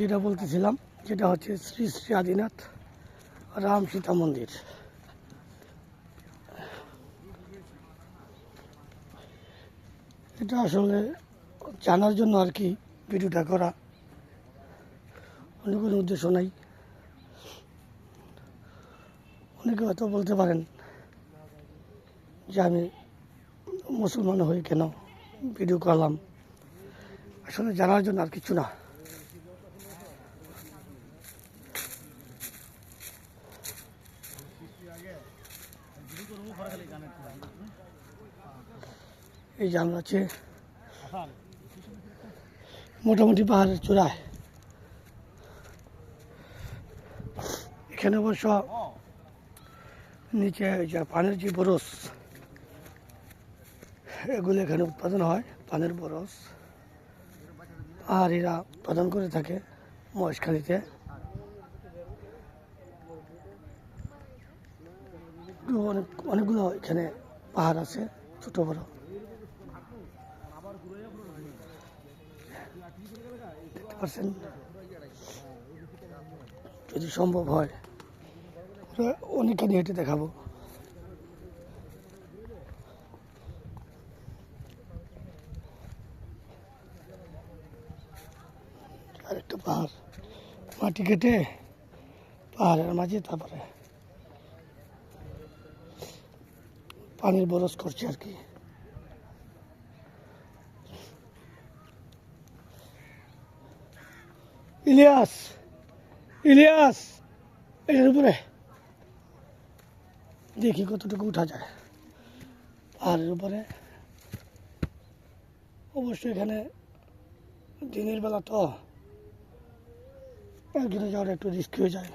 যেটা বলতেছিলাম, যেটা হচ্ছে শ্রী শ্রী আদিনাথ রাম সীতা মন্দির। এটা আসলে জানার জন্য আর কি ভিডিওটা করা। অন্য কোনো উদ্দেশ্য নাই। অনেকে হয়তো বলতে পারেন যে আমি মুসলমান হয়ে কেন? ভিডিও করলাম। আসলে জানার জন্য আর কিছু না। এই আমরা আছে মোটামুটি পাহাড়ের চূড়ায়। এখানে অবশ্য নিচে পানের যে বরস এগুলো এখানে উৎপাদন হয়, পানের বরস। এরা উৎপাদন করে থাকে মহেশখালীতে। অনেক, অনেকগুলো এখানে পাহাড় আছে, ছোট বড়। দেখতে যদি সম্ভব হয় অনেকখানি হেঁটে দেখাবো। আরেকটা পাহাড়। মাটি কেটে পাহাড়ের মাঝে তারপরে পানির বরস করছে আর কি। ইলিয়াস ইলিয়াস, এটার উপরে। দেখি কতটুকু উঠা যায়। পাহাড়ের উপরে। অবশ্যই এখানে দিনের বেলা তো একদিনে যাওয়ার একটু রিস্ক হয়ে যায়